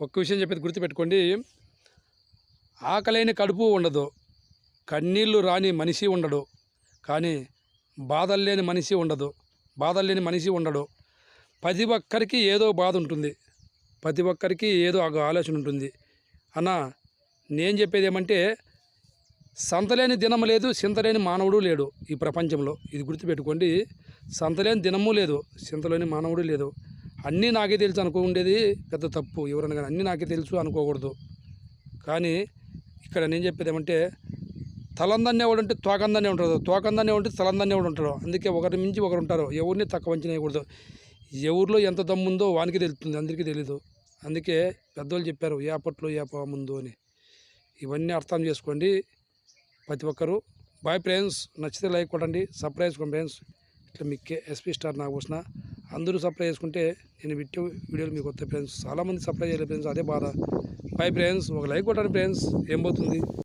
ఒక్క విషయం చెప్పేది గుర్తుపెట్టుకోండి. ఆకలైన కడుపు ఉండదు. కన్నీళ్ళు రాని మనిషి ఉండడు. కానీ బాధలు లేని మనిషి ఉండదు. బాధలు లేని మనిషి ఉండడు. ప్రతి ఒక్కరికి ఏదో బాధ ఉంటుంది. ప్రతి ఒక్కరికి ఏదో ఒక ఆలోచన ఉంటుంది. అన్న నేను చెప్పేది ఏమంటే సంతలేని దినము లేదు సింతలేని మానవుడు లేడు ఈ ప్రపంచంలో. ఇది గుర్తుపెట్టుకోండి. సంతలేని దినము లేదు సింతలేని మానవుడు లేదు. అన్నీ నాకే తెలుసు అనుకో ఉండేది పెద్ద తప్పు. ఎవరైనా కానీ అన్నీ నాకే తెలుసు అనుకోకూడదు. కానీ ఇక్కడ నేను చెప్పేది ఏమంటే తలందన్నే వాడు ఉంటే తోకందన్నే ఉంటాడు. తోకందన్నే ఉంటే తలందన్నే వాడు ఉంటాడు. అందుకే ఒకరి మించి ఒకరు ఉంటారు. ఎవరిని తక్కువ అంచనా వేయకూడదు. ఎవరిలో ఎంత దమ్ముందో వానికి తెలుస్తుంది. అందరికీ తెలీదు. అందుకే పెద్దోళ్ళు చెప్పారు ఏ అప్పట్లో ఏ ముందు అని. ఇవన్నీ అర్థం చేసుకోండి ప్రతి ఒక్కరు. బాయ్ ఫ్రెండ్స్ నచ్చితే లైక్ కొట్టండి. సర్ప్రైజ్ చేసుకోండి ఫ్రెండ్స్ ఇట్లా మీకే ఎస్పీ స్టార్ నాగభూషణ అందరూ సప్లై చేసుకుంటే నేను విట్టే వీడియోలు మీకు కొత్త ఫ్రెండ్స్ చాలామంది సప్లై చేయలేదు ఫ్రెండ్స్ అదే బాధ. బాయ్ ఫ్రెండ్స్ ఒక లైక్ కొట్టండి ఫ్రెండ్స్ ఏం పోతుంది?